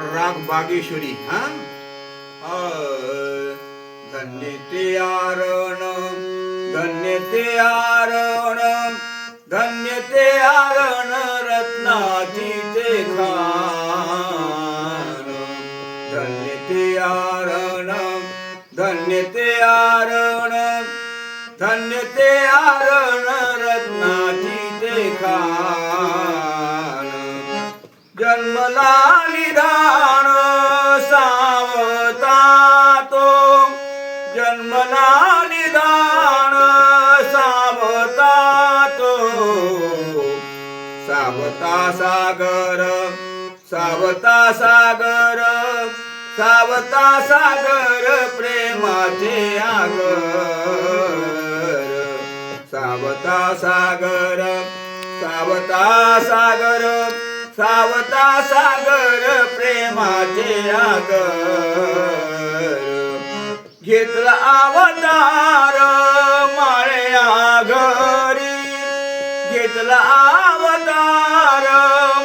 राग बागेश्वरी हा धन्य ते आरण धन्य ते आरण धन्य ते आरण रत्नाची ते खाण धन्य ते आरण धन्य ते आरण धन्य ते आरण रत्नाची ते खाण जन्मला निधान सावता तो. जन्मला निधान सावता तो. सावता सागर सावता सागर सावता सागर प्रेमाचे आगर. सावता सागर सावता सागर सावता सागर प्रेमाचे आगर. घेतला अवतार माळ्या घरी. घेतला अवतार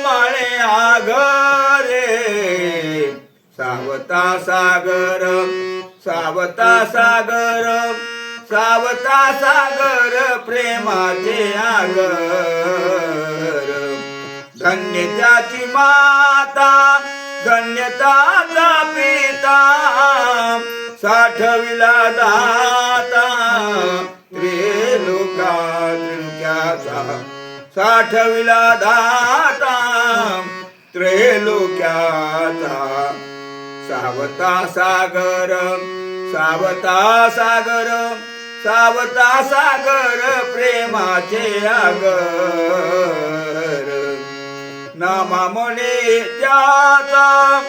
माळ्या घरे. सावता सागर सावता सागर सावता सागर प्रेमाचे आगर. कन्यत्याची माता धन्यताचा पिता साठविला दाता त्रिलोका त्रिलोक्याचा. साठविला दाता त्रिलोक्याचा. सावता सागर सावता सागर सावता सागर प्रेमाचे आगर. नामा म्हणे त्याचा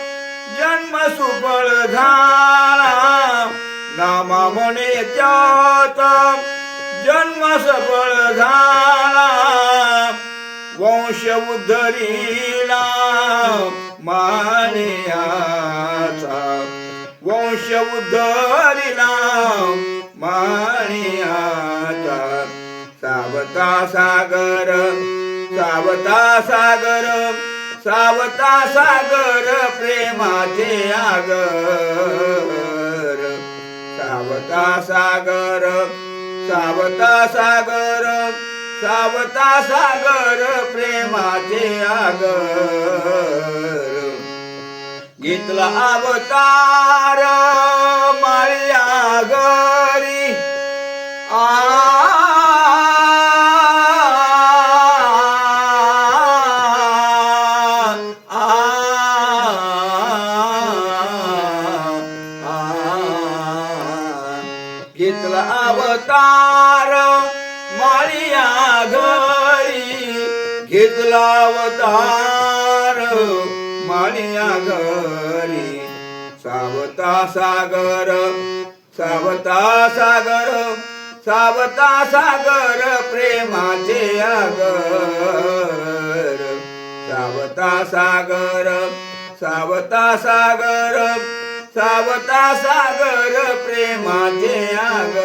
जन्म सुफळ झाला. नामा म्हणे त्याचा जन्म सफळ झाला. वंश उद्धरीला मानियाचा. वंश उद्धरीला मानियाचा. सावता सागर सावता सागर सावता सागर प्रेमाचे आगर. सावता सागर सावता सागर सावता सागर प्रेमाचे आगर. घेतला अवतार माळ्या घरी आ घेतला अवतार मारिया घरी घेतला अवतार मारिया घरी. सावता सागर सावता सागर सावता सागर प्रेमाचे आगर. सावता सागर सावता सागर सावता सागर प्रेमाचे आग